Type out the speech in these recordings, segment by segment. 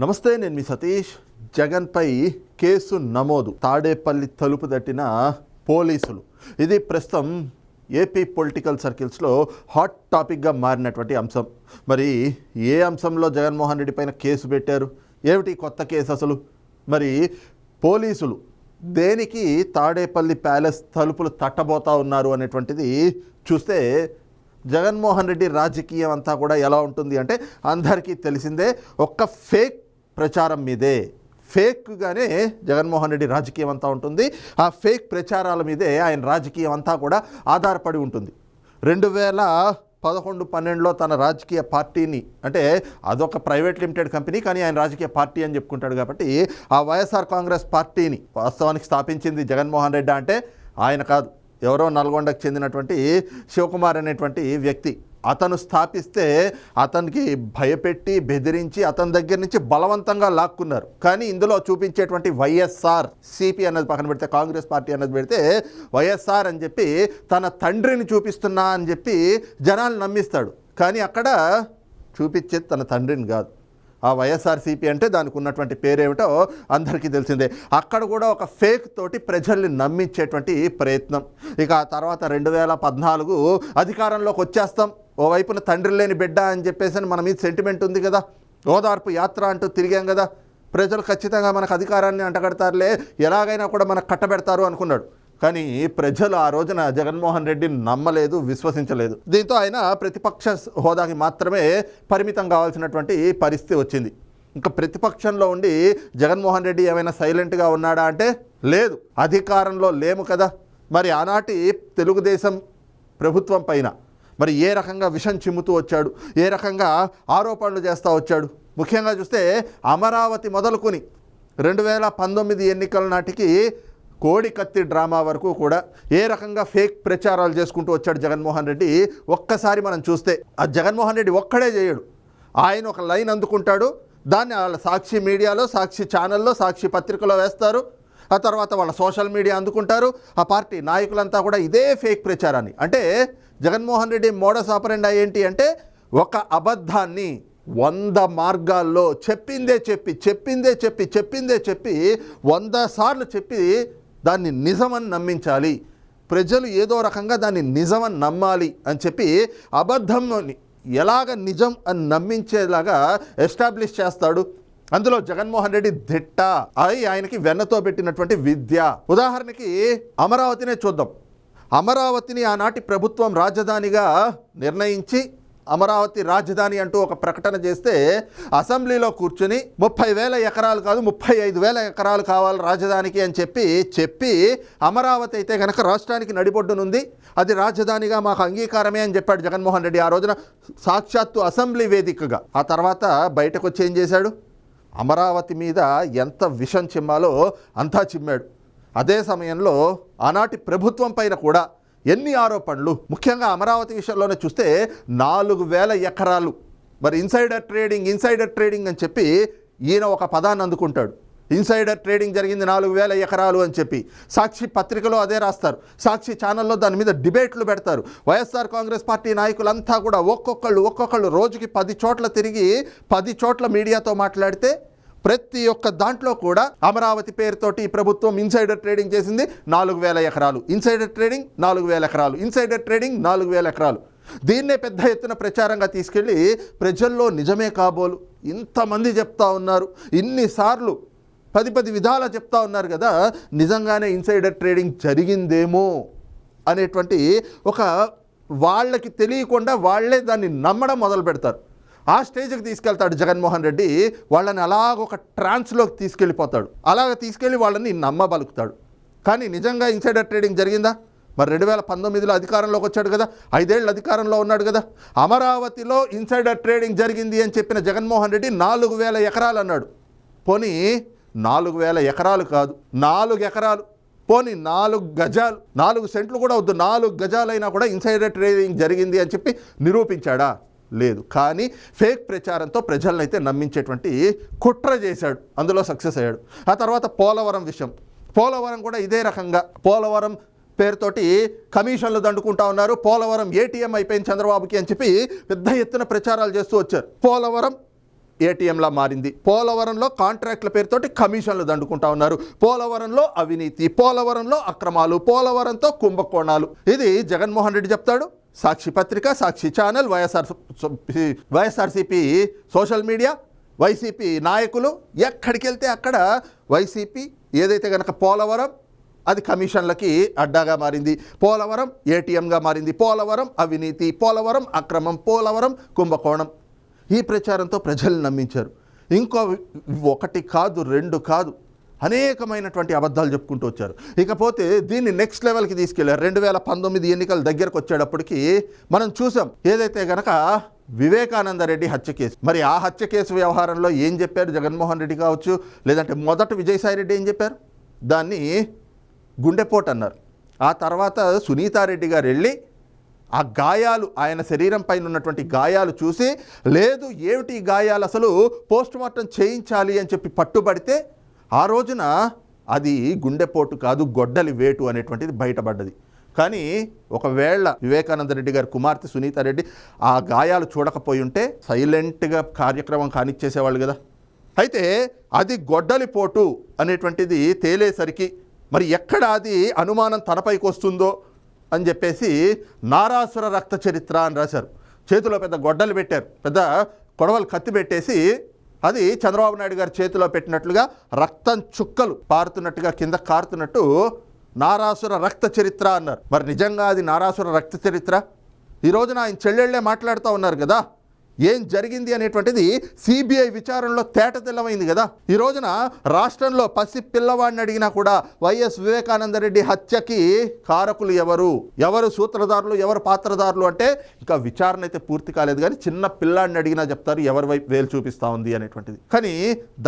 నమస్తే నేను మీ సతీష్. జగన్పై కేసు నమోదు. తాడేపల్లి తలుపు తట్టిన పోలీసులు. ఇది ప్రస్తుతం ఏపీ పొలిటికల్ సర్కిల్స్లో హాట్ టాపిక్గా మారినటువంటి అంశం. మరి ఏ అంశంలో జగన్మోహన్ రెడ్డి పైన కేసు పెట్టారు? ఏమిటి కొత్త కేసు అసలు? మరి పోలీసులు దేనికి తాడేపల్లి ప్యాలెస్ తలుపులు తట్టబోతా ఉన్నారు అనేటువంటిది చూస్తే జగన్మోహన్ రెడ్డి రాజకీయం అంతా కూడా ఎలా ఉంటుంది అంటే అందరికీ తెలిసిందే ఒక్క ఫేక్ ప్రచారం మీదే. ఫేక్గానే జగన్మోహన్ రెడ్డి రాజకీయం అంతా ఉంటుంది. ఆ ఫేక్ ప్రచారాల మీదే ఆయన రాజకీయం అంతా కూడా ఆధారపడి ఉంటుంది. రెండు వేల పదకొండు పన్నెండులో తన రాజకీయ పార్టీని అంటే అదొక ప్రైవేట్ లిమిటెడ్ కంపెనీ కానీ ఆయన రాజకీయ పార్టీ అని చెప్పుకుంటాడు కాబట్టి ఆ వైఎస్ఆర్ కాంగ్రెస్ పార్టీని వాస్తవానికి స్థాపించింది జగన్మోహన్ రెడ్డి అంటే ఆయన కాదు. ఎవరో నల్గొండకు చెందినటువంటి శివకుమార్ అనేటువంటి వ్యక్తి. అతను స్థాపిస్తే అతనికి భయపెట్టి బెదిరించి అతని దగ్గర నుంచి బలవంతంగా లాక్కున్నారు. కానీ ఇందులో చూపించేటువంటి వైఎస్ఆర్ సిపి అన్నది పక్కన పెడితే కాంగ్రెస్ పార్టీ అన్నది పెడితే వైఎస్ఆర్ అని చెప్పి తన తండ్రిని చూపిస్తున్నా అని చెప్పి జనాలు నమ్మిస్తాడు. కానీ అక్కడ చూపించేది తన తండ్రిని కాదు. ఆ వైఎస్ఆర్సీపీ అంటే దానికి ఉన్నటువంటి పేరేమిటో అందరికీ తెలిసిందే. అక్కడ కూడా ఒక ఫేక్ తోటి ప్రజల్ని నమ్మించేటువంటి ప్రయత్నం. ఇక ఆ తర్వాత రెండు వేల పద్నాలుగు అధికారంలోకి వచ్చేస్తాం. ఓవైపున తండ్రి లేని బిడ్డ అని చెప్పేసి అని మన మీద సెంటిమెంట్ ఉంది కదా. ఓదార్పు యాత్ర అంటూ తిరిగాం కదా. ప్రజలు ఖచ్చితంగా మనకు అధికారాన్ని అంటగడతారులే. ఎలాగైనా కూడా మనకు కట్టబెడతారు అనుకున్నాడు. కానీ ప్రజలు ఆ రోజున జగన్మోహన్ రెడ్డిని నమ్మలేదు విశ్వసించలేదు. దీంతో ఆయన ప్రతిపక్ష హోదాకి మాత్రమే పరిమితం కావాల్సినటువంటి పరిస్థితి వచ్చింది. ఇంకా ప్రతిపక్షంలో ఉండి జగన్మోహన్ రెడ్డి ఏమైనా సైలెంట్గా ఉన్నాడా అంటే లేదు. అధికారంలో లేము కదా. మరి ఆనాటి తెలుగుదేశం ప్రభుత్వం పైన మరి ఏ రకంగా విషం చిమ్ముతూ వచ్చాడు? ఏ రకంగా ఆరోపణలు చేస్తూ వచ్చాడు? ముఖ్యంగా చూస్తే అమరావతి మొదలుకొని రెండు వేల పంతొమ్మిది ఎన్నికల నాటికి కోడి కత్తి డ్రామా వరకు కూడా ఏ రకంగా ఫేక్ ప్రచారాలు చేసుకుంటూ వచ్చాడు జగన్మోహన్ రెడ్డి? ఒక్కసారి మనం చూస్తే ఆ జగన్మోహన్ రెడ్డి ఒక్కడే చేయడు. ఆయన ఒక లైన్ అందుకుంటాడు. దాన్ని వాళ్ళ సాక్షి మీడియాలో సాక్షి ఛానల్లో సాక్షి పత్రికలో వేస్తారు. ఆ తర్వాత వాళ్ళ సోషల్ మీడియా అందుకుంటారు. ఆ పార్టీ నాయకులంతా కూడా ఇదే ఫేక్ ప్రచారాన్ని. అంటే జగన్మోహన్ రెడ్డి మోడస్ ఆపరెండా ఏంటి అంటే ఒక అబద్ధాన్ని వంద మార్గాల్లో చెప్పిందే చెప్పి చెప్పిందే చెప్పి చెప్పిందే చెప్పి వంద సార్లు చెప్పి దాన్ని నిజమని నమ్మించాలి. ప్రజలు ఏదో రకంగా దాన్ని నిజమని నమ్మాలి అని చెప్పి అబద్ధంలోని ఎలాగ నిజం అని నమ్మించేలాగా ఎస్టాబ్లిష్ చేస్తాడు. అందులో జగన్మోహన్ రెడ్డి దిట్ట అయి ఆయనకి వెన్నతో పెట్టినటువంటి విద్య. ఉదాహరణకి అమరావతినే చూద్దాం. అమరావతిని ఆనాటి ప్రభుత్వం రాజధానిగా నిర్ణయించి అమరావతి రాజధాని అంటూ ఒక ప్రకటన చేస్తే అసెంబ్లీలో కూర్చుని ముప్పై వేల ఎకరాలు కాదు ముప్పై ఐదు వేల ఎకరాలు కావాలి రాజధానికి అని చెప్పి చెప్పి అమరావతి అయితే కనుక రాష్ట్రానికి నడిబొడ్డునుంది. అది రాజధానిగా మాకు అంగీకారమే అని చెప్పాడు జగన్మోహన్ రెడ్డి ఆ రోజున సాక్షాత్తు అసెంబ్లీ వేదికగా. ఆ తర్వాత బయటకు వచ్చి ఏం చేశాడు? అమరావతి మీద ఎంత విషం చిమ్మాలో అంతా చిమ్మాడు. అదే సమయంలో ఆనాటి ప్రభుత్వం పైన కూడా ఎన్ని ఆరోపణలు? ముఖ్యంగా అమరావతి విషయంలోనే చూస్తే నాలుగు వేల ఎకరాలు. మరి ఇన్సైడర్ ట్రేడింగ్ ఇన్సైడర్ ట్రేడింగ్ అని చెప్పి ఈయన ఒక పదాన్ని అందుకుంటాడు. ఇన్సైడర్ ట్రేడింగ్ జరిగింది నాలుగు వేల ఎకరాలు అని చెప్పి. సాక్షి పత్రికలో అదే రాస్తారు. సాక్షి ఛానల్లో దాని మీద డిబేట్లు పెడతారు. వైఎస్ఆర్ కాంగ్రెస్ పార్టీ నాయకులంతా కూడా ఒక్కొక్కళ్ళు ఒక్కొక్కళ్ళు రోజుకి పది చోట్ల తిరిగి పది చోట్ల మీడియాతో మాట్లాడితే ప్రతి ఒక్క దాంట్లో కూడా అమరావతి పేరుతోటి ఈ ప్రభుత్వం ఇన్సైడర్ ట్రేడింగ్ చేసింది నాలుగు వేల ఎకరాలు. ఇన్సైడర్ ట్రేడింగ్ నాలుగు వేల ఎకరాలు. ఇన్సైడర్ ట్రేడింగ్ నాలుగు వేల ఎకరాలు. దీన్నే పెద్ద ఎత్తున ప్రచారంగా తీసుకెళ్ళి ప్రజల్లో నిజమే కాబోలు. ఇంతమంది చెప్తా ఉన్నారు. ఇన్నిసార్లు పది పది విధాలా చెప్తా ఉన్నారు కదా నిజంగానే ఇన్సైడర్ ట్రేడింగ్ జరిగిందేమో అనేటువంటి ఒక వాళ్ళకి తెలియకుండా వాళ్ళే దాన్ని నమ్మడం మొదలు పెడతారు ఆ స్టేజ్కి తీసుకెళ్తాడు జగన్మోహన్ రెడ్డి. వాళ్ళని అలాగ ఒక ట్రాన్స్లోకి తీసుకెళ్ళిపోతాడు. అలాగ తీసుకెళ్ళి వాళ్ళని నమ్మబలుకుతాడు. కానీ నిజంగా ఇన్సైడర్ ట్రేడింగ్ జరిగిందా? మరి రెండు వేల పంతొమ్మిదిలో అధికారంలోకి వచ్చాడు కదా. ఐదేళ్ళు అధికారంలో ఉన్నాడు కదా. అమరావతిలో ఇన్సైడర్ ట్రేడింగ్ జరిగింది అని చెప్పిన జగన్మోహన్ రెడ్డి నాలుగు వేల ఎకరాలు అన్నాడు. పోనీ నాలుగు వేల ఎకరాలు కాదు నాలుగు ఎకరాలు. పోనీ నాలుగు గజాలు నాలుగు సెంట్లు కూడా వద్దు నాలుగు గజాలైనా కూడా ఇన్సైడర్ ట్రేడింగ్ జరిగింది అని చెప్పి నిరూపించాడా? లేదు. కానీ ఫేక్ ప్రచారంతో ప్రజలనైతే నమ్మించేటువంటి కుట్ర చేశాడు. అందులో సక్సెస్ అయ్యాడు. ఆ తర్వాత పోలవరం విషయం. పోలవరం కూడా ఇదే రకంగా. పోలవరం పేరుతోటి కమిషన్లు దండుకుంటా ఉన్నారు. పోలవరం ఏటీఎం అయిపోయింది చంద్రబాబుకి అని చెప్పి పెద్ద ఎత్తున ప్రచారాలు చేస్తూ వచ్చారు. పోలవరం ఏటీఎంలా మారింది. పోలవరంలో కాంట్రాక్ట్ల పేరుతోటి కమిషన్లు దండుకుంటా ఉన్నారు. పోలవరంలో అవినీతి పోలవరంలో అక్రమాలు పోలవరంతో కుంభకోణాలు. ఇది జగన్మోహన్ రెడ్డి చెప్తాడు. సాక్షి పత్రిక Sakshi channel YSR YSRCP social media YCP నాయకులు ఎక్కడికి వెళ్తే అక్కడ వైసీపీ ఏదైతే కనుక పోలవరం అది కమిషన్లకి అడ్డాగా మారింది. పోలవరం ఏటీఎంగా మారింది. పోలవరం అవినీతి పోలవరం అక్రమం పోలవరం కుంభకోణం. ఈ ప్రచారంతో ప్రజలు నమ్మించారు. ఇంకో ఒకటి కాదు రెండు కాదు. అనేకమైనటువంటి అబద్ధాలు చెప్పుకుంటూ వచ్చారు. ఇకపోతే దీన్ని నెక్స్ట్ లెవెల్కి తీసుకెళ్ళారు రెండు వేల పంతొమ్మిది ఎన్నికల దగ్గరకు వచ్చేటప్పటికి మనం చూసాం. ఏదైతే గనక వివేకానంద రెడ్డి హత్య కేసు. మరి ఆ హత్య కేసు వ్యవహారంలో ఏం చెప్పారు? జగన్మోహన్ రెడ్డి కావచ్చు లేదంటే మొదట విజయసాయి రెడ్డి ఏం చెప్పారు? దాన్ని గుండెపోటు అన్నారు. ఆ తర్వాత సునీతారెడ్డి గారు వెళ్ళి ఆ గాయాలు ఆయన శరీరం పైన ఉన్నటువంటి గాయాలు చూసి లేదు ఏమిటి గాయాలు? అసలు పోస్ట్ మార్టం చేయించాలి అని చెప్పి పట్టుబడితే ఆ రోజున అది గుండెపోటు కాదు గొడ్డలి వేటు అనేటువంటిది బయటపడ్డది. కానీ ఒకవేళ వివేకానంద రెడ్డి గారి కుమార్తె సునీతారెడ్డి ఆ గాయాలు చూడకపోయి ఉంటే సైలెంట్గా కార్యక్రమం కానిచ్చేసేవాళ్ళు కదా. అయితే అది గొడ్డలిపోటు అనేటువంటిది తేలేసరికి మరి ఎక్కడ అది అనుమానం తనపైకి వస్తుందో అని చెప్పేసి నారాసుర రక్త చరిత్ర అని రాశారు. చేతిలో పెద్ద గొడ్డలు పెట్టారు. పెద్ద కొడవలు కత్తి పెట్టేసి అది చంద్రబాబు నాయుడు గారి చేతిలో పెట్టినట్లుగా రక్తం చుక్కలు పారుతున్నట్టుగా కింద కారుతున్నట్టు నారాసుర రక్త చరిత్ర అన్నారు. మరి నిజంగా అది నారాసుర రక్త చరిత్ర? ఈ రోజున ఆయన చెల్లెళ్ళే మాట్లాడుతూ ఉన్నారు కదా? ఏం జరిగింది అనేటువంటిది సిబిఐ విచారణలో తేట తెల్లమైంది కదా. ఈ రోజున రాష్ట్రంలో పసి పిల్లవాడిని అడిగినా కూడా వైఎస్ వివేకానంద రెడ్డి హత్యకి కారకులు ఎవరు? ఎవరు సూత్రధారులు? ఎవరు పాత్రధారులు? అంటే ఇంకా విచారణ అయితే పూర్తి కాలేదు కానీ చిన్న పిల్లాడిని అడిగినా చెప్తారు ఎవరి వైపు వేలు చూపిస్తా ఉంది అనేటువంటిది. కానీ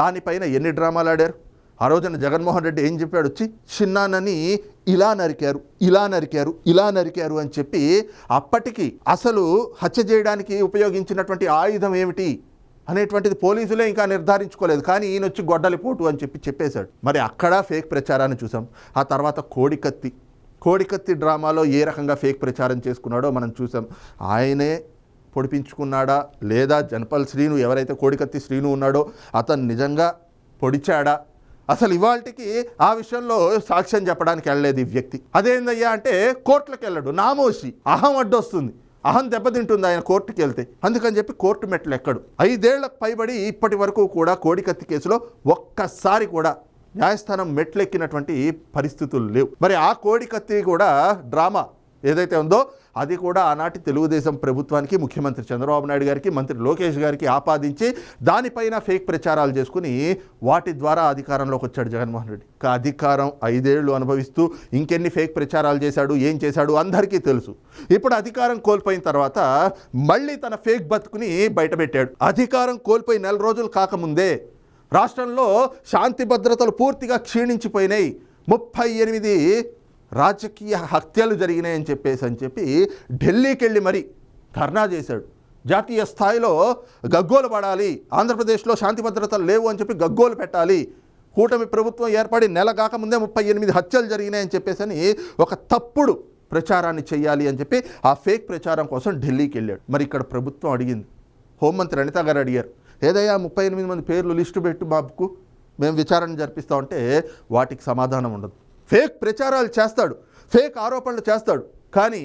దానిపైన ఎన్ని డ్రామాలు ఆడారు? ఆ రోజున జగన్మోహన్ రెడ్డి ఏం చెప్పాడు? వచ్చి చిన్నానని ఇలా నరికారు ఇలా నరికారు ఇలా నరికారు అని చెప్పి అప్పటికి అసలు హత్య చేయడానికి ఉపయోగించినటువంటి ఆయుధం ఏమిటి అనేటువంటిది పోలీసులే ఇంకా నిర్ధారించుకోలేదు. కానీ ఈయన వచ్చి గొడ్డలిపోటు అని చెప్పి చెప్పేశాడు. మరి అక్కడ ఫేక్ ప్రచారాన్ని చూసాం. ఆ తర్వాత కోడికత్తి కోడికత్తి డ్రామాలో ఏ రకంగా ఫేక్ ప్రచారం చేసుకున్నాడో మనం చూసాం. ఆయనే పొడిపించుకున్నాడా? లేదా జనపల్ శ్రీను ఎవరైతే కోడికత్తి శ్రీను ఉన్నాడో అతను నిజంగా పొడిచాడా? అసలు ఇవాళకి ఆ విషయంలో సాక్ష్యం చెప్పడానికి వెళ్ళలేదు ఈ వ్యక్తి. అదేందయ్యా అంటే కోర్టులకు వెళ్ళడు నామోషి అహం అడ్డొస్తుంది. అహం దెబ్బతింటుంది ఆయన కోర్టుకి వెళ్తే అందుకని చెప్పి కోర్టు మెట్లు ఎక్కడు ఐదేళ్ళకు పైబడి ఇప్పటి వరకు కూడా కోడికత్తి కేసులో ఒక్కసారి కూడా న్యాయస్థానం మెట్లెక్కినటువంటి పరిస్థితులు లేవు. మరి ఆ కోడికత్తి కూడా డ్రామా ఏదైతే ఉందో అది కూడా ఆనాటి తెలుగుదేశం ప్రభుత్వానికి ముఖ్యమంత్రి చంద్రబాబు నాయుడు గారికి మంత్రి లోకేష్ గారికి ఆపాదించి దానిపైన ఫేక్ ప్రచారాలు చేసుకుని వాటి ద్వారా అధికారంలోకి వచ్చాడు జగన్మోహన్ రెడ్డి. అధికారం ఐదేళ్ళు అనుభవిస్తూ ఇంకెన్ని ఫేక్ ప్రచారాలు చేశాడు ఏం చేశాడు అందరికీ తెలుసు. ఇప్పుడు అధికారం కోల్పోయిన తర్వాత మళ్ళీ తన ఫేక్ బతుకుని బయటపెట్టాడు. అధికారం కోల్పోయి నెల రోజులు కాకముందే రాష్ట్రంలో శాంతి భద్రతలు పూర్తిగా క్షీణించిపోయినాయి. ముప్పై ఎనిమిది రాజకీయ హత్యలు జరిగినాయని చెప్పేసి అని చెప్పి ఢిల్లీకి వెళ్ళి మరి ధర్నా చేశాడు. జాతీయ స్థాయిలో గగ్గోలు పడాలి ఆంధ్రప్రదేశ్లో శాంతి భద్రతలు లేవు అని చెప్పి గగ్గోలు పెట్టాలి. కూటమి ప్రభుత్వం ఏర్పడి నెల కాకముందే ముప్పై ఎనిమిది హత్యలు జరిగినాయని చెప్పేసి అని ఒక తప్పుడు ప్రచారాన్ని చేయాలి అని చెప్పి ఆ ఫేక్ ప్రచారం కోసం ఢిల్లీకి వెళ్ళాడు మరి ఇక్కడ ప్రభుత్వం అడిగింది. హోంమంత్రి అనిత గారు అడిగారు. ఏదయ్యా ముప్పై ఎనిమిది మంది పేర్లు లిస్టు పెట్టు బాబుకు మేము విచారణ జరిపిస్తామంటే వాటికి సమాధానం ఉండదు. ఫేక్ ప్రచారాలు చేస్తాడు ఫేక్ ఆరోపణలు చేస్తాడు కానీ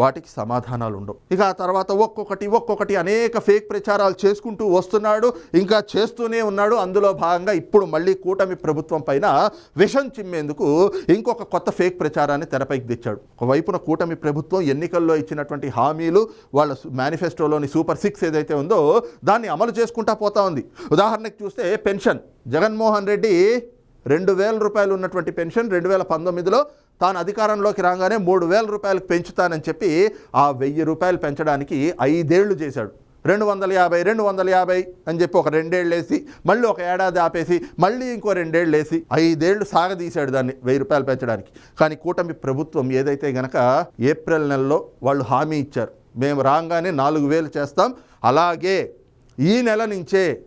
వాటికి సమాధానాలు ఉండవు. ఇక ఆ తర్వాత ఒక్కొక్కటి ఒక్కొక్కటి అనేక ఫేక్ ప్రచారాలు చేసుకుంటూ వస్తున్నాడు ఇంకా చేస్తూనే ఉన్నాడు. అందులో భాగంగా ఇప్పుడు మళ్ళీ కూటమి ప్రభుత్వం పైన విషం చిమ్మేందుకు ఇంకొక కొత్త ఫేక్ ప్రచారాన్ని తెరపైకి తెచ్చాడు. ఒకవైపున కూటమి ప్రభుత్వం ఎన్నికల్లో ఇచ్చినటువంటి హామీలు వాళ్ళ మేనిఫెస్టోలోని సూపర్ సిక్స్ ఏదైతే ఉందో దాన్ని అమలు చేసుకుంటా పోతా ఉంది. ఉదాహరణకి చూస్తే పెన్షన్. జగన్మోహన్ రెడ్డి రెండు వేల రూపాయలు ఉన్నటువంటి పెన్షన్ రెండు వేల పంతొమ్మిదిలో తాను అధికారంలోకి రాగానే మూడు వేల రూపాయలకు పెంచుతానని చెప్పి ఆ వెయ్యి రూపాయలు పెంచడానికి ఐదేళ్ళు చేశాడు. రెండు వందల యాభై రెండు వందల యాభై అని చెప్పి ఒక రెండేళ్ళు వేసి మళ్ళీ ఒక ఏడాది ఆపేసి మళ్ళీ ఇంకో రెండేళ్ళు వేసి ఐదేళ్ళు సాగదీశాడు దాన్ని వెయ్యి రూపాయలు పెంచడానికి. కానీ కూటమి ప్రభుత్వం ఏదైతే గనక ఏప్రిల్ నెలలో వాళ్ళు హామీ ఇచ్చారు. మేము రాగానే నాలుగు వేలు చేస్తాం. అలాగే ఈ నెల నుంచే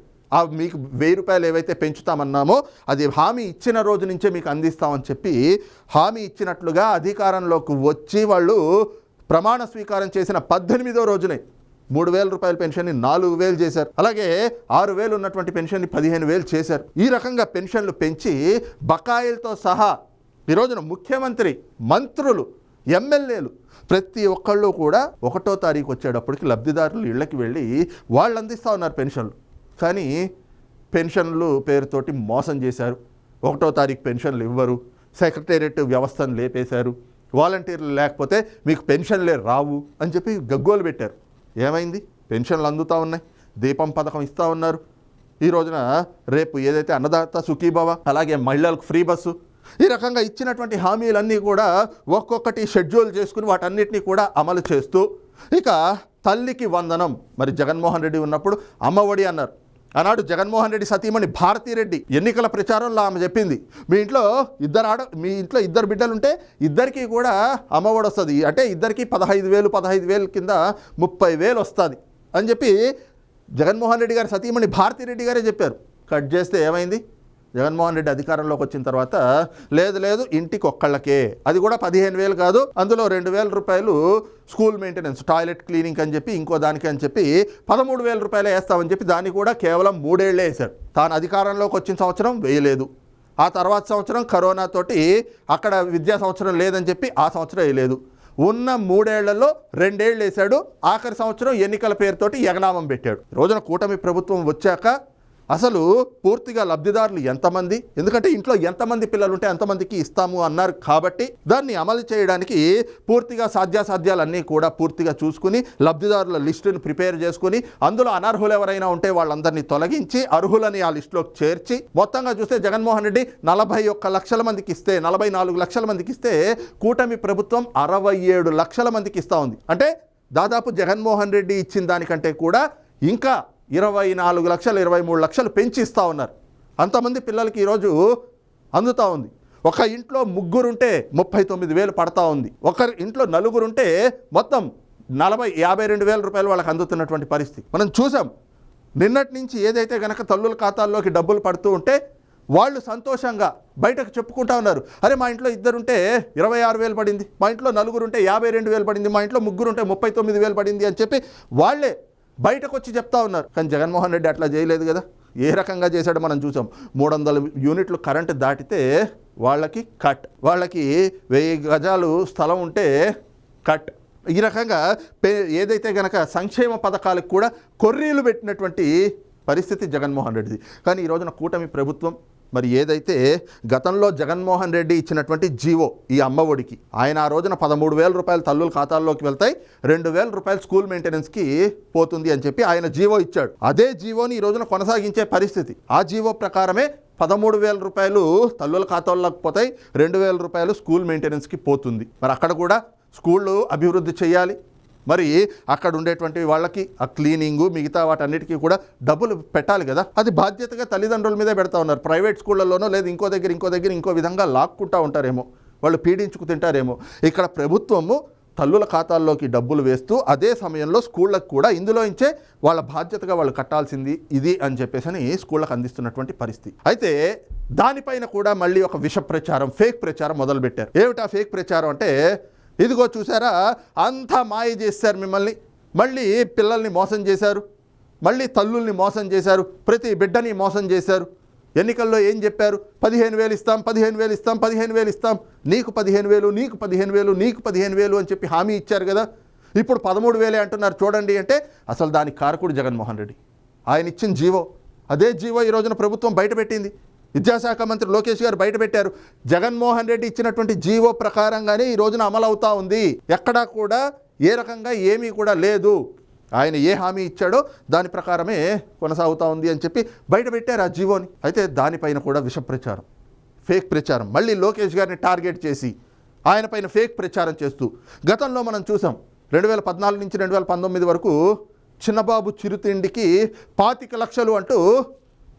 మీకు వెయ్యి రూపాయలు ఏవైతే పెంచుతామన్నామో అది హామీ ఇచ్చిన రోజు నుంచే మీకు అందిస్తామని చెప్పి హామీ ఇచ్చినట్లుగా అధికారంలోకి వచ్చి వాళ్ళు ప్రమాణ స్వీకారం చేసిన పద్దెనిమిదో రోజునే మూడు వేల రూపాయల పెన్షన్ని నాలుగు వేలు చేశారు. అలాగే ఆరు వేలు ఉన్నటువంటి పెన్షన్ని పదిహేను వేలు చేశారు. ఈ రకంగా పెన్షన్లు పెంచి బకాయిలతో సహా ఈ రోజున ముఖ్యమంత్రి మంత్రులు ఎమ్మెల్యేలు ప్రతి ఒక్కళ్ళు కూడా ఒకటో తారీఖు వచ్చేటప్పటికి లబ్ధిదారులు ఇళ్ళకి వెళ్ళి వాళ్ళు అందిస్తూ ఉన్నారు పెన్షన్లు. కానీ పెన్షన్లు పేరుతోటి మోసం చేశారు. ఒకటో తారీఖు పెన్షన్లు ఇవ్వరు. సెక్రటేరియట్ వ్యవస్థను లేపేశారు. వాలంటీర్లు లేకపోతే మీకు పెన్షన్లే రావు అని చెప్పి గగ్గోలు పెట్టారు. ఏమైంది? పెన్షన్లు అందుతూ ఉన్నాయి. దీపం పథకం ఇస్తూ ఉన్నారు. ఈ రోజున రేపు ఏదైతే అన్నదాత సుఖీభవ అలాగే మహిళలకు ఫ్రీ బస్సు ఈ రకంగా ఇచ్చినటువంటి హామీలన్నీ కూడా ఒక్కొక్కటి షెడ్యూల్ చేసుకుని వాటన్నిటిని కూడా అమలు చేస్తూ ఇక తల్లికి వందనం. మరి జగన్మోహన్ రెడ్డి ఉన్నప్పుడు అమ్మఒడి అన్నారు. ఆనాడు జగన్మోహన్ రెడ్డి సతీమణి భారతీరెడ్డి ఎన్నికల ప్రచారంలో ఆమె చెప్పింది. మీ ఇంట్లో ఇద్దరు ఆడ మీ ఇంట్లో ఇద్దరు బిడ్డలుంటే ఇద్దరికి కూడా అమ్మఒడి వస్తుంది. అంటే ఇద్దరికి పదహైదు వేలు పదహైదు వేలు కింద ముప్పై వేలు వస్తుంది అని చెప్పి జగన్మోహన్ రెడ్డి గారు సతీమణి భారతీరెడ్డి గారే చెప్పారు. కట్ చేస్తే ఏమైంది? జగన్మోహన్ రెడ్డి అధికారంలోకి వచ్చిన తర్వాత లేదు లేదు ఇంటికి ఒక్కళ్ళకే అది కూడా పదిహేను వేలు కాదు అందులో రెండు వేల రూపాయలు స్కూల్ మెయింటెనెన్స్ టాయిలెట్ క్లీనింగ్ అని చెప్పి ఇంకో దానికి అని చెప్పి పదమూడు వేల రూపాయలు వేస్తామని చెప్పి దాన్ని కూడా కేవలం మూడేళ్ళే వేశాడు. తాను అధికారంలోకి వచ్చిన సంవత్సరం వేయలేదు. ఆ తర్వాత సంవత్సరం కరోనా తోటి అక్కడ విద్యా సంవత్సరం లేదని చెప్పి ఆ సంవత్సరం వేయలేదు. ఉన్న మూడేళ్ళలో రెండేళ్ళు వేశాడు ఆఖరి సంవత్సరం ఎన్నికల పేరుతోటి ఎగనామం పెట్టాడు. రోజున కూటమి ప్రభుత్వం వచ్చాక అసలు పూర్తిగా లబ్ధిదారులు ఎంతమంది? ఎందుకంటే ఇంట్లో ఎంతమంది పిల్లలు ఉంటే అంతమందికి ఇస్తాము అన్నారు కాబట్టి దాన్ని అమలు చేయడానికి పూర్తిగా సాధ్యాసాధ్యాలన్నీ కూడా పూర్తిగా చూసుకుని లబ్ధిదారుల లిస్టును ప్రిపేర్ చేసుకుని అందులో అనర్హులు ఎవరైనా ఉంటే వాళ్ళందరినీ తొలగించి అర్హులని ఆ లిస్టులోకి చేర్చి మొత్తంగా చూస్తే జగన్మోహన్ రెడ్డి నలభై ఒక్క లక్షల మందికి ఇస్తే నలభై నాలుగు లక్షల మందికి ఇస్తే కూటమి ప్రభుత్వం అరవై ఏడు లక్షల మందికి ఇస్తా ఉంది. అంటే దాదాపు జగన్మోహన్ రెడ్డి ఇచ్చిన దానికంటే కూడా ఇంకా ఇరవై నాలుగు లక్షలు ఇరవై మూడు లక్షలు పెంచి ఇస్తూ ఉన్నారు. అంతమంది పిల్లలకి ఈరోజు అందుతూ ఉంది. ఒక ఇంట్లో ముగ్గురుంటే ముప్పై తొమ్మిది వేలు పడతా ఉంది. ఒకరి ఇంట్లో నలుగురుంటే మొత్తం నలభై యాభై రెండు వేల రూపాయలు వాళ్ళకి అందుతున్నటువంటి పరిస్థితి. మనం చూసాం. నిన్నటి నుంచి ఏదైతే గనక తల్లుల ఖాతాల్లోకి డబ్బులు పడుతూ ఉంటే వాళ్ళు సంతోషంగా బయటకు చెప్పుకుంటా ఉన్నారు. అరే మా ఇంట్లో ఇద్దరుంటే ఇరవై ఆరు వేలు పడింది. మా ఇంట్లో నలుగురుంటే యాభై రెండు వేలు పడింది. మా ఇంట్లో ముగ్గురుంటే ముప్పై తొమ్మిది వేలు పడింది అని చెప్పి వాళ్ళే బయటకు వచ్చి చెప్తా ఉన్నారు. కానీ జగన్మోహన్ రెడ్డి అట్లా చేయలేదు కదా. ఏ రకంగా చేశాడో మనం చూసాం. మూడు వందల యూనిట్లు కరెంటు దాటితే వాళ్ళకి కట్. వాళ్ళకి వెయ్యి గజాలు స్థలం ఉంటే కట్. ఈ రకంగా పే ఏదైతే గనక సంక్షేమ పథకాలకు కూడా కొర్రీలు పెట్టినటువంటి పరిస్థితి జగన్మోహన్ రెడ్డిది. కానీ ఈ రోజున కూటమి ప్రభుత్వం మరి ఏదైతే గతంలో జగన్మోహన్ రెడ్డి ఇచ్చినటువంటి జీవో ఈ అమ్మఒడికి ఆయన ఆ రోజున పదమూడు వేల రూపాయలు తల్లుల ఖాతాల్లోకి వెళ్తాయి రెండు వేల రూపాయలు స్కూల్ మెయింటెనెన్స్కి పోతుంది అని చెప్పి ఆయన జీవో ఇచ్చాడు. అదే జీవోని ఈ రోజున కొనసాగించే పరిస్థితి. ఆ జీవో ప్రకారమే పదమూడు వేల రూపాయలు తల్లుల ఖాతాల్లోకి పోతాయి రెండు వేల రూపాయలు స్కూల్ మెయింటెనెన్స్కి పోతుంది. మరి అక్కడ కూడా స్కూళ్ళు అభివృద్ధి చేయాలి మరి అక్కడ ఉండేటువంటి వాళ్ళకి ఆ క్లీనింగు మిగతా వాటన్నిటికీ కూడా డబ్బులు పెట్టాలి కదా. అది బాధ్యతగా తల్లిదండ్రుల మీదే పెడతా ఉన్నారు. ప్రైవేట్ స్కూళ్ళలోనో లేదు ఇంకో దగ్గర ఇంకో దగ్గర ఇంకో విధంగా లాక్కుంటా ఉంటారేమో. వాళ్ళు పీడించుకు తింటారేమో. ఇక్కడ ప్రభుత్వము తల్లుల ఖాతాల్లోకి డబ్బులు వేస్తూ అదే సమయంలో స్కూళ్ళకు కూడా ఇందులో ఇంచే వాళ్ళ బాధ్యతగా వాళ్ళు కట్టాల్సింది ఇది అని చెప్పేసి అని స్కూళ్ళకు అందిస్తున్నటువంటి పరిస్థితి. అయితే దానిపైన కూడా మళ్ళీ ఒక విష ప్రచారం ఫేక్ ప్రచారం మొదలుపెట్టారు. ఏమిటా ఫేక్ ప్రచారం అంటే ఇదిగో చూసారా అంతా మాయ చేశారు మిమ్మల్ని. మళ్ళీ పిల్లల్ని మోసం చేశారు. మళ్ళీ తల్లుల్ని మోసం చేశారు. ప్రతి బిడ్డని మోసం చేశారు. ఎన్నికల్లో ఏం చెప్పారు? పదిహేను వేలు ఇస్తాం పదిహేను వేలు ఇస్తాం పదిహేను వేలు ఇస్తాం. నీకు పదిహేను వేలు నీకు పదిహేను వేలు నీకు పదిహేను వేలు అని చెప్పి హామీ ఇచ్చారు కదా. ఇప్పుడు పదమూడు వేలే అంటున్నారు చూడండి అంటే అసలు దానికి కారకుడు జగన్మోహన్ రెడ్డి. ఆయన ఇచ్చిన జీవో. అదే జీవో ఈ రోజున ప్రభుత్వం బయటపెట్టింది విద్యాశాఖ మంత్రి లోకేష్ గారు బయటపెట్టారు జగన్మోహన్ రెడ్డి ఇచ్చినటువంటి జీవో ప్రకారంగానే ఈ రోజున అమలు అవుతా ఉంది. ఎక్కడా కూడా ఏ రకంగా ఏమీ కూడా లేదు. ఆయన ఏ హామీ ఇచ్చాడో దాని ప్రకారమే కొనసాగుతూ ఉంది అని చెప్పి బయటపెట్టారు ఆ జీవోని. అయితే దానిపైన కూడా విష ప్రచారం ఫేక్ ప్రచారం. మళ్ళీ లోకేష్ గారిని టార్గెట్ చేసి ఆయన పైన ఫేక్ ప్రచారం చేస్తూ గతంలో మనం చూసాం రెండు వేల పద్నాలుగు నుంచి రెండు వేల పంతొమ్మిది వరకు చిన్నబాబు చిరుతిండికి పాతిక లక్షలు అంటూ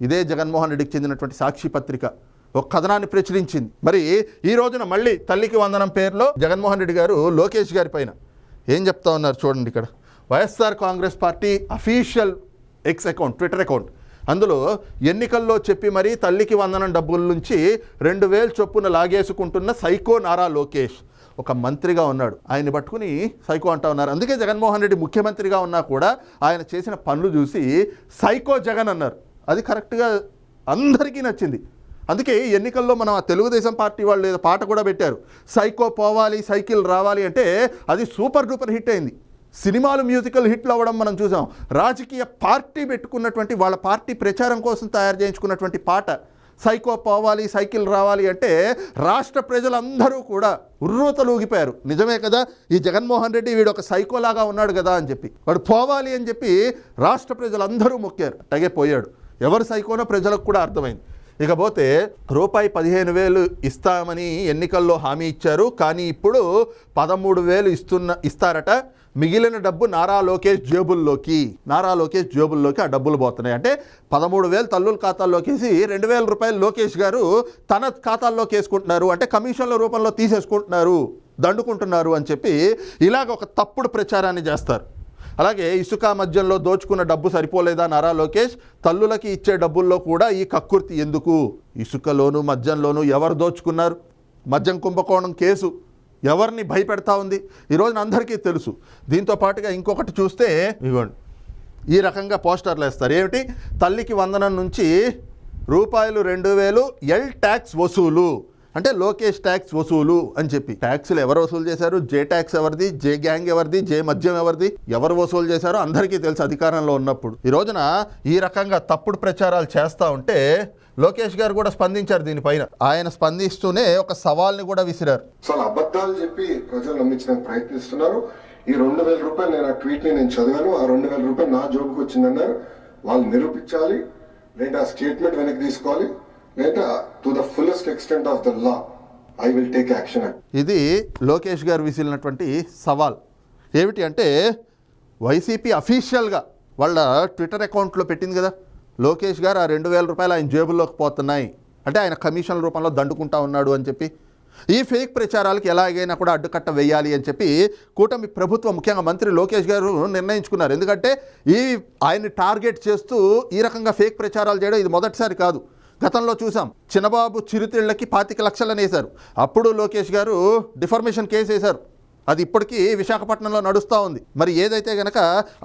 ఇదే జగన్మోహన్ రెడ్డికి చెందినటువంటి సాక్షి పత్రిక. ఒక కథనాన్ని ప్రచురించింది. మరి ఈ రోజున మళ్ళీ తల్లికి వందనం పేరులో జగన్మోహన్ రెడ్డి గారు లోకేష్ గారి పైన. ఏం చెప్తా ఉన్నారు చూడండి ఇక్కడ. YSR Congress party official X account Twitter account అందులో ఎన్నికల్లో చెప్పి మరీ తల్లికి వందనం డబ్బుల నుంచి రెండు వేలు చొప్పున లాగేసుకుంటున్న సైకో నారా లోకేష్. ఒక మంత్రిగా ఉన్నాడు. ఆయన్ని పట్టుకుని సైకో అంటా ఉన్నారు. అందుకే జగన్మోహన్ రెడ్డి ముఖ్యమంత్రిగా ఉన్నా కూడా ఆయన చేసిన పనులు చూసి సైకో జగన్ అన్నారు. అది కరెక్ట్గా అందరికీ నచ్చింది. అందుకే ఈ ఎన్నికల్లో మనం ఆ తెలుగుదేశం పార్టీ వాళ్ళు ఏదో పాట కూడా పెట్టారు. సైకో పోవాలి సైకిల్ రావాలి అంటే అది సూపర్ డూపర్ హిట్ అయింది. సినిమాలు మ్యూజికల్ హిట్లు అవ్వడం మనం చూసాం. రాజకీయ పార్టీ పెట్టుకున్నటువంటి వాళ్ళ పార్టీ ప్రచారం కోసం తయారు చేయించుకున్నటువంటి పాట సైకో పోవాలి సైకిల్ రావాలి అంటే రాష్ట్ర ప్రజలందరూ కూడా ఉర్రూతలూగిపోయారు నిజమే కదా? ఈ జగన్మోహన్ రెడ్డి వీడు ఒక సైకోలాగా ఉన్నాడు కదా అని చెప్పి. వాడు పోవాలి అని చెప్పి రాష్ట్ర ప్రజలందరూ మొక్కారు. అట్టగే పోయాడు. ఎవరు సైకోనో ప్రజలకు కూడా అర్థమైంది. ఇకపోతే రూపాయి పదిహేను వేలు ఇస్తామని ఎన్నికల్లో హామీ ఇచ్చారు. కానీ ఇప్పుడు పదమూడు వేలు ఇస్తున్న ఇస్తారట. మిగిలిన డబ్బు నారా లోకేష్ జేబుల్లోకి నారా లోకేష్ జేబుల్లోకి ఆ డబ్బులు పోతున్నాయి. అంటే పదమూడు వేలు తల్లుల ఖాతాల్లోకేసి రెండు వేల రూపాయలు లోకేష్ గారు తన ఖాతాల్లోకి వేసుకుంటున్నారు అంటే కమిషన్ల రూపంలో తీసేసుకుంటున్నారు దండుకుంటున్నారు అని చెప్పి ఇలాగ ఒక తప్పుడు ప్రచారాన్ని చేస్తారు. అలాగే ఇసుక మద్యంలో దోచుకున్న డబ్బు సరిపోలేదా నారా లోకేష్? తల్లులకి ఇచ్చే డబ్బుల్లో కూడా ఈ కక్కుర్తి ఎందుకు? ఇసుకలోను మద్యంలోను ఎవరు దోచుకున్నారు? మద్యం కుంభకోణం కేసు. ఎవరిని భయపెడతా ఉంది? ఈ రోజున అందరికీ తెలుసు. దీంతో పాటుగా ఇంకొకటి చూస్తే ఇవ్వండి ఈ రకంగా పోస్టర్లు వేస్తారు. ఏమిటి? తల్లికి వందనం నుంచి రూపాయలు రెండు వేలు ఎల్ ట్యాక్స్ వసూలు. అంటే లోకేష్ ట్యాక్స్ వసూలు అని చెప్పి. ట్యాక్స్లు ఎవరు వసూలు చేశారు? జే ట్యాక్స్ ఎవరిది? జే గ్యాంగ్ ఎవరిది? జే మద్యం ఎవరిది? ఎవరు వసూలు చేశారో అందరికీ తెలుసు అధికారంలో ఉన్నప్పుడు. ఈ రోజున ఈ రకంగా తప్పుడు ప్రచారాలు చేస్తూ ఉంటే లోకేష్ గారు కూడా స్పందించారు దీనిపైన. ఆయన స్పందిస్తూనే ఒక సవాల్ని కూడా విసిరారు. చాలా అబద్ధాలు చెప్పి ప్రజలు నమ్మించడానికి ప్రయత్నిస్తున్నారు. ఈ రెండు వేల రూపాయలు నేను ఆ ట్వీట్ని నేను చదివాను. ఆ రెండు వేల రూపాయలు నా జోబుకి వచ్చిందన్నారు. వాళ్ళు నిరూపించాలి. లేదా ఆ స్టేట్మెంట్ వెనక్కి తీసుకోవాలి. ఐ విల్ టేక్ యాక్షన్ ఇది లోకేష్ గారు విసిరినటువంటి సవాల్. ఏమిటి అంటే వైసీపీ అఫీషియల్గా వాళ్ళ ట్విట్టర్ అకౌంట్లో పెట్టింది కదా. లోకేష్ గారు ఆ రెండు వేల రూపాయలు ఆయన జేబుల్లోకి పోతున్నాయి. అంటే ఆయన కమిషన్ రూపంలో దండుకుంటా ఉన్నాడు అని చెప్పి. ఈ ఫేక్ ప్రచారాలకు ఎలాగైనా కూడా అడ్డుకట్ట వేయాలి అని చెప్పి కూటమి ప్రభుత్వం ముఖ్యంగా మంత్రి లోకేష్ గారు నిర్ణయించుకున్నారు. ఎందుకంటే ఈ ఆయన్ని టార్గెట్ చేస్తూ ఈ రకంగా ఫేక్ ప్రచారాలు చేయడం ఇది మొదటిసారి కాదు. గతంలో చూసాం. చిన్నబాబు చిరుతిళ్ళకి పాతిక లక్షలని వేశారు. అప్పుడు లోకేష్ గారు డిఫర్మేషన్ కేసు వేశారు. అది ఇప్పటికీ విశాఖపట్నంలో నడుస్తూ ఉంది. మరి ఏదైతే గనక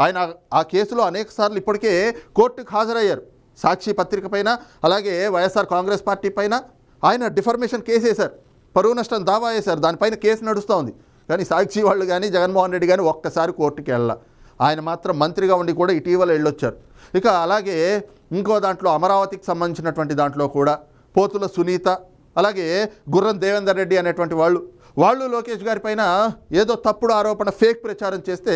ఆయన ఆ కేసులో అనేక సార్లు ఇప్పటికే కోర్టుకు హాజరయ్యారు. సాక్షి పత్రిక పైన అలాగే వైఎస్ఆర్ కాంగ్రెస్ పార్టీ పైన ఆయన డిఫర్మేషన్ కేసు వేశారు. పరువు నష్టం దావా వేశారు. దానిపైన కేసు నడుస్తూ ఉంది. కానీ సాక్షి వాళ్ళు కానీ జగన్మోహన్ రెడ్డి కానీ ఒక్కసారి కోర్టుకి వెళ్ళాల ఆయన మాత్రం మంత్రిగా ఉండి కూడా ఇటీవల వెళ్ళొచ్చారు. ఇక అలాగే ఇంకో దాంట్లో అమరావతికి సంబంధించినటువంటి దాంట్లో కూడా పోతుల సునీత అలాగే గుర్రం దేవేందర్ రెడ్డి అనేటువంటి వాళ్ళు. వాళ్ళు లోకేష్ గారి పైన ఏదో తప్పుడు ఆరోపణ ఫేక్ ప్రచారం చేస్తే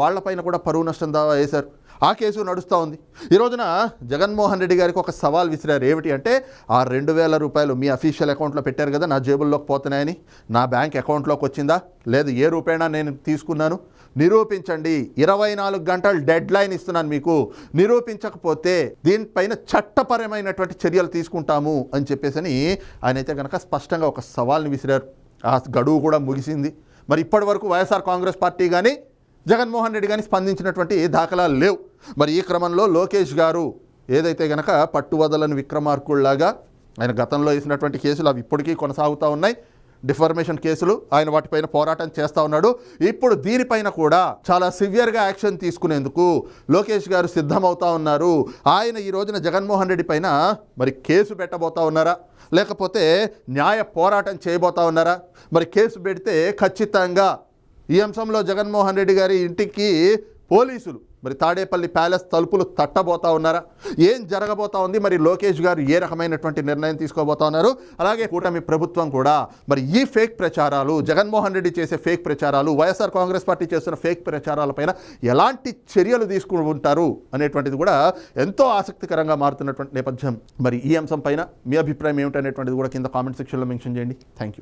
వాళ్ళపైన కూడా పరువు నష్టం దావా వేశారు. ఆ కేసు నడుస్తూ ఉంది. ఈ రోజున జగన్మోహన్ రెడ్డి గారికి ఒక సవాల్ విసిరారు. ఏమిటి అంటే ఆ రెండు వేల రూపాయలు మీ అఫీషియల్ అకౌంట్లో పెట్టారు కదా నా జేబుల్లోకి పోతున్నాయని నా బ్యాంక్ అకౌంట్లోకి వచ్చిందా? లేదు ఏ రూపేణా నేను తీసుకున్నాను. నిరూపించండి. ఇరవై నాలుగు గంటలు డెడ్ లైన్ ఇస్తున్నాను మీకు. నిరూపించకపోతే దీనిపైన చట్టపరమైనటువంటి చర్యలు తీసుకుంటాము అని చెప్పేసి ఆయన అయితే కనుక స్పష్టంగా ఒక సవాల్ని విసిరారు. ఆ గడువు కూడా ముగిసింది. మరి ఇప్పటి వరకు వైఎస్ఆర్ కాంగ్రెస్ పార్టీ కానీ జగన్మోహన్ రెడ్డి కానీ స్పందించినటువంటి దాఖలాలు లేవు. మరి ఈ క్రమంలో లోకేష్ గారు ఏదైతే గనక పట్టువదలని విక్రమార్కుల్లాగా ఆయన గతంలో వేసినటువంటి కేసులు అవి ఇప్పటికీ కొనసాగుతూ ఉన్నాయి. డిఫర్మేషన్ కేసులు ఆయన వాటిపైన పోరాటం చేస్తూ ఉన్నాడు. ఇప్పుడు దీనిపైన కూడా చాలా సివియర్గా యాక్షన్ తీసుకునేందుకు లోకేష్ గారు సిద్ధమవుతా ఉన్నారు. ఆయన ఈ రోజున జగన్మోహన్ రెడ్డి పైన మరి కేసు పెట్టబోతా ఉన్నారా? లేకపోతే న్యాయ పోరాటం చేయబోతా ఉన్నారా? మరి కేసు పెడితే ఖచ్చితంగా ఈ అంశంలో జగన్మోహన్ రెడ్డి గారి ఇంటికి పోలీసులు మరి తాడేపల్లి ప్యాలెస్ తలుపులు తట్టబోతా ఉన్నారా? ఏం జరగబోతా ఉంది? మరి లోకేష్ గారు ఏ రకమైనటువంటి నిర్ణయం తీసుకోబోతా ఉన్నారు? అలాగే కూటమి ప్రభుత్వం కూడా మరి ఈ ఫేక్ ప్రచారాలు జగన్మోహన్ రెడ్డి చేసే ఫేక్ ప్రచారాలు వైఎస్ఆర్ కాంగ్రెస్ పార్టీ చేస్తున్న ఫేక్ ప్రచారాలపైన ఎలాంటి చర్యలు తీసుకుంటారు అనేటువంటిది కూడా ఎంతో ఆసక్తికరంగా మారుతున్నటువంటి నేపథ్యం. మరి ఈ అంశం పైన మీ అభిప్రాయం ఏమిటనేటువంటిది కూడా కింద కామెంట్ సెక్షన్లో మెన్షన్ చేయండి. Thank you